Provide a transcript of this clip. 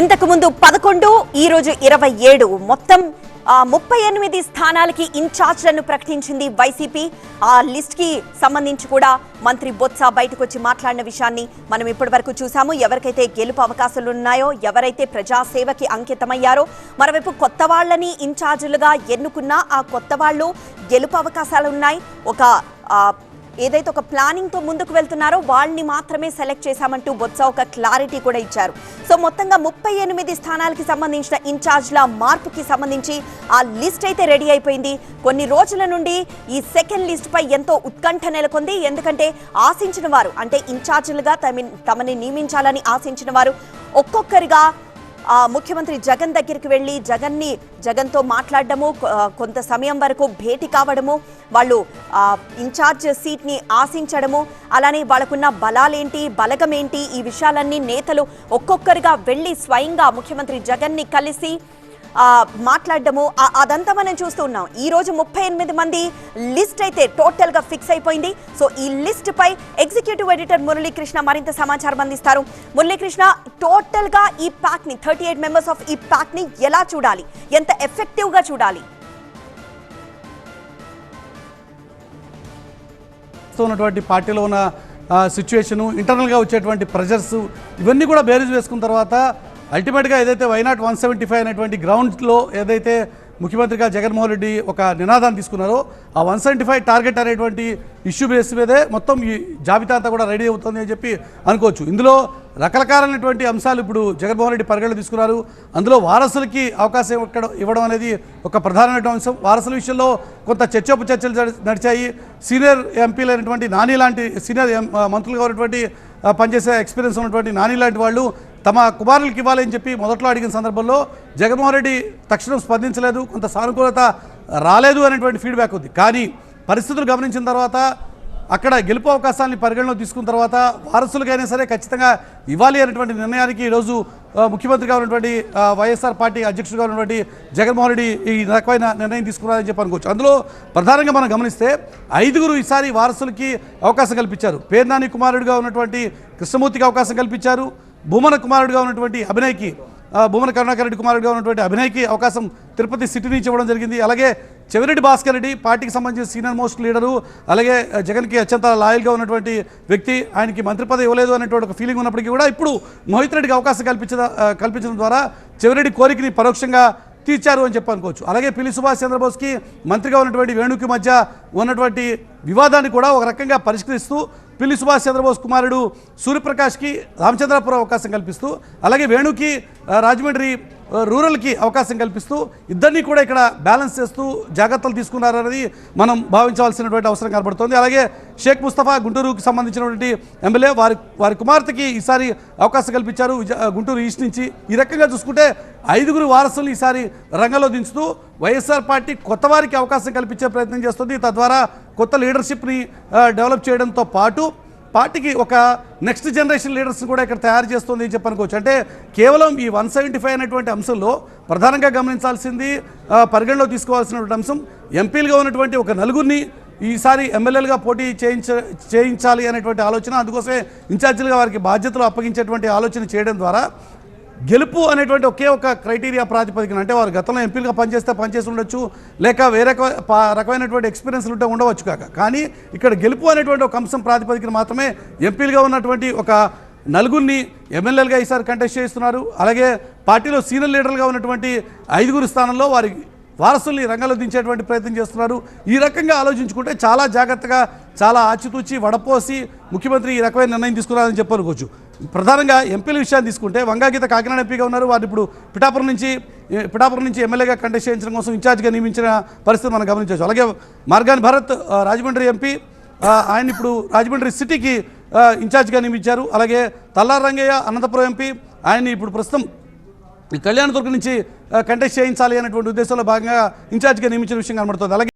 ఇంతకుముందు పదకొండు ఈరోజు ఇరవై ఏడు. మొత్తం ముప్పై ఎనిమిది స్థానాలకి ఇన్ఛార్జ్లను ప్రకటించింది వైసీపీ. ఆ లిస్ట్కి సంబంధించి కూడా మంత్రి బొత్స బయటకు వచ్చి మాట్లాడిన విషయాన్ని మనం ఇప్పటి వరకు చూసాము ఎవరికైతే గెలుపు అవకాశాలు ఉన్నాయో ఎవరైతే ప్రజాసేవకి అంకితమయ్యారో మరోవైపు కొత్త వాళ్ళని ఇన్ఛార్జీలుగా ఎన్నుకున్నా ఆ కొత్త వాళ్ళు గెలుపు అవకాశాలు ఉన్నాయి. ఒక ఏదైతే ఒక ప్లానింగ్తో ముందుకు వెళ్తున్నారో వాళ్ళని మాత్రమే సెలెక్ట్ చేశామంటూ బొత్స ఒక క్లారిటీ కూడా ఇచ్చారు. సో మొత్తంగా ముప్పై ఎనిమిది స్థానాలకి సంబంధించిన ఇన్ఛార్జ్ల మార్పుకి సంబంధించి ఆ లిస్ట్ అయితే రెడీ అయిపోయింది. కొన్ని రోజుల నుండి ఈ సెకండ్ లిస్ట్ పై ఎంతో ఉత్కంఠ నెలకొంది. ఎందుకంటే ఆశించిన వారు అంటే ఇన్ఛార్జీలుగా తమ తమని నియమించాలని ఆశించిన వారు ఒక్కొక్కరిగా ముఖ్యమంత్రి జగన్ దగ్గరికి వెళ్ళి జగన్ని జగన్తో మాట్లాడడము కొంత సమయం వరకు భేటీ కావడము వాళ్ళు ఇన్ఛార్జ్ సీట్ని ఆశించడము అలానే వాళ్ళకున్న బలాలేంటి బలగమేంటి ఈ విషయాలన్నీ నేతలు ఒక్కొక్కరిగా వెళ్ళి స్వయంగా ముఖ్యమంత్రి జగన్ని కలిసి మాట్లాడడము అదంతా మనం చూస్తూ ఉన్నాం. ఈ రోజు ముప్పై ఎనిమిది మంది లిస్ట్ అయితే టోటల్గా ఫిక్స్ అయిపోయింది. సో ఈ లిస్ట్ పై ఎగ్జిక్యూటివ్ ఎడిటర్ మురళీకృష్ణ మరింత సమాచారం అందిస్తారు. మురళీకృష్ణ టోటల్గా ఈ ప్యాక్ని థర్టీ ఎయిట్ మెంబర్స్ ఆఫ్ ఈ ప్యాక్ని ఎలా చూడాలి? ఎంత ఎఫెక్టివ్గా చూడాలి ఉన్నటువంటి పార్టీలో ఉన్న సిచ్యువేషను ఇంటర్నల్గా వచ్చేటువంటి ప్రెజర్స్ ఇవన్నీ కూడా బేరీజ్ వేసుకున్న తర్వాత అల్టిమేట్గా ఏదైతే వైనాట్ వన్ సెవెంటీ ఫైవ్ అనేటువంటి గ్రౌండ్లో ఏదైతే ముఖ్యమంత్రిగా జగన్మోహన్ రెడ్డి ఒక నినాదాన్ని తీసుకున్నారో ఆ వన్ సెవెంటీ ఫైవ్ టార్గెట్ అనేటువంటి ఇష్యూ బేస్ మీదే మొత్తం ఈ జాబితా అంతా కూడా రెడీ అవుతుంది అని చెప్పి అనుకోవచ్చు. ఇందులో రకరకాలైనటువంటి అంశాలు ఇప్పుడు జగన్మోహన్ రెడ్డి పరిగణలో తీసుకున్నారు. అందులో వారసులకి అవకాశం ఇవ్వడం ఇవ్వడం అనేది ఒక ప్రధానమైన అంశం. వారసుల విషయంలో కొంత చర్చోపు చర్చలు నడిచాయి. సీనియర్ ఎంపీలైనటువంటి నాని లాంటి సీనియర్ మంత్రులుగా ఉన్నటువంటి పనిచేసే ఎక్స్పీరియన్స్ ఉన్నటువంటి నాని లాంటి వాళ్ళు తమ కుమారులకి ఇవ్వాలని చెప్పి మొదట్లో అడిగిన సందర్భంలో జగన్మోహన్ రెడ్డి తక్షణం స్పందించలేదు కొంత సానుకూలత రాలేదు అనేటువంటి ఫీడ్బ్యాక్ ఉంది. కానీ పరిస్థితులు గమనించిన తర్వాత అక్కడ గెలుపు అవకాశాన్ని పరిగణలో తీసుకున్న తర్వాత వారసులకైనా సరే ఖచ్చితంగా ఇవ్వాలి అనేటువంటి నిర్ణయానికి ఈరోజు ముఖ్యమంత్రిగా ఉన్నటువంటి వైఎస్ఆర్ పార్టీ అధ్యక్షుడిగా ఉన్నటువంటి జగన్మోహన్ రెడ్డి ఈ రకమైన నిర్ణయం తీసుకున్నారని చెప్పి అనుకోవచ్చు. అందులో ప్రధానంగా మనం గమనిస్తే ఐదుగురు ఈసారి వారసులకి అవకాశం కల్పించారు. పేర్నాని కుమారుడిగా ఉన్నటువంటి కృష్ణమూర్తికి అవకాశం కల్పించారు. భూమన కుమారుడిగా ఉన్నటువంటి అభినయ్కి భూమన కరుణాకర్ రెడ్డి కుమారుడిగా ఉన్నటువంటి అభినయ్కి అవకాశం తిరుపతి సిటీ నుంచి ఇవ్వడం జరిగింది. అలాగే చెవిరెడ్డి భాస్కర్ రెడ్డి పార్టీకి సంబంధించిన సీనియర్ మోస్ట్ లీడరు అలాగే జగన్కి అత్యంత లాయల్గా ఉన్నటువంటి వ్యక్తి ఆయనకి మంత్రి పదవి ఇవ్వలేదు అనేటువంటి ఒక ఫీలింగ్ ఉన్నప్పటికీ కూడా ఇప్పుడు మోహిత్ రెడ్డికి అవకాశం కల్పించ కల్పించడం ద్వారా చెవిరెడ్డి కోరికని పరోక్షంగా తీర్చారు అని చెప్పి అనుకోవచ్చు. అలాగే పిల్లి సుభాష్ చంద్రబోస్కి మంత్రిగా ఉన్నటువంటి వేణుకి మధ్య ఉన్నటువంటి వివాదాన్ని కూడా ఒక రకంగా పరిష్కరిస్తూ పిల్లి సుభాష్ చంద్రబోస్ కుమారుడు సూర్యప్రకాష్కి రామచంద్రపురం అవకాశం కల్పిస్తూ అలాగే వేణుకి రాజమండ్రి రూరల్కి అవకాశం కల్పిస్తూ ఇద్దరినీ కూడా ఇక్కడ బ్యాలెన్స్ చేస్తూ జాగ్రత్తలు తీసుకున్నారనేది మనం భావించవలసినటువంటి అవసరం కనబడుతోంది. అలాగే షేక్ ముస్తఫా గుంటూరుకి సంబంధించినటువంటి ఎమ్మెల్యే వారి వారి కుమార్తెకి ఈసారి అవకాశం కల్పించారు. గుంటూరు ఈస్ట్ నుంచి ఈ రకంగా చూసుకుంటే ఐదుగురు వారసులు ఈసారి రంగంలో దించుతూ వైఎస్ఆర్ పార్టీ కొత్త వారికి అవకాశం కల్పించే ప్రయత్నం చేస్తుంది. తద్వారా కొత్త లీడర్షిప్ని డెవలప్ చేయడంతో పాటు పార్టీకి ఒక నెక్స్ట్ జనరేషన్ లీడర్స్ కూడా ఇక్కడ తయారు చేస్తుంది అని చెప్పనుకోవచ్చు అంటే కేవలం ఈ వన్ సెవెంటీ ఫైవ్ అనేటువంటి అంశంలో ప్రధానంగా గమనించాల్సింది పరిగణలో తీసుకోవాల్సినటువంటి అంశం ఎంపీలుగా ఉన్నటువంటి ఒక నలుగురిని ఈసారి ఎమ్మెల్యేలుగా పోటీ చేయించ చేయించాలి అనేటువంటి ఆలోచన అందుకోసమే ఇన్ఛార్జీలుగా వారికి బాధ్యతలు అప్పగించేటువంటి ఆలోచన చేయడం ద్వారా గెలుపు అనేటువంటి ఒకే ఒక క్రైటీరియా ప్రాతిపదికన అంటే వారు గతంలో ఎంపీలుగా పనిచేస్తే పనిచేసి ఉండొచ్చు లేక వేరే రకమైనటువంటి ఎక్స్పీరియన్స్లు ఉంటే ఉండవచ్చు కాక. కానీ ఇక్కడ గెలుపు అనేటువంటి ఒక అంశం ప్రాతిపదికన మాత్రమే ఎంపీలుగా ఉన్నటువంటి ఒక నలుగురిని ఎమ్మెల్యేలుగా ఈసారి కంటెస్ట్ చేస్తున్నారు అలాగే పార్టీలో సీనియర్ లీడర్లుగా ఉన్నటువంటి ఐదుగురు స్థానంలో వారి వారసుల్ని రంగంలో దించేటువంటి ప్రయత్నం చేస్తున్నారు. ఈ రకంగా ఆలోచించుకుంటే చాలా జాగ్రత్తగా చాలా ఆచితూచి వడపోసి ముఖ్యమంత్రి ఈ రకమైన నిర్ణయం తీసుకున్నారని చెప్పనుకోవచ్చు. ప్రధానంగా ఎంపీల విషయాన్ని తీసుకుంటే వంగాగీత కాకినాడ ఎంపీగా ఉన్నారు. వారు ఇప్పుడు పిఠాపురం నుంచి పిఠాపురం నుంచి ఎమ్మెల్యేగా కంటెస్ట్ చేయించడం కోసం ఇన్ఛార్జ్గా నియమించిన పరిస్థితి మనం గమనించవచ్చు. అలాగే మార్గాని భరత్ రాజమండ్రి ఎంపీ ఆయన ఇప్పుడు రాజమండ్రి సిటీకి ఇన్ఛార్జ్గా నియమించారు. అలాగే తల్లారు రంగయ్య అనంతపురం ఎంపీ ఆయన్ని ఇప్పుడు ప్రస్తుతం ఈ కళ్యాణదుర్గం నుంచి కంటెస్ట్ చేయించాలి అనేటువంటి ఉద్దేశంలో భాగంగా ఇన్ఛార్జ్గా నియమించిన విషయం కనబడుతుంది. అలాగే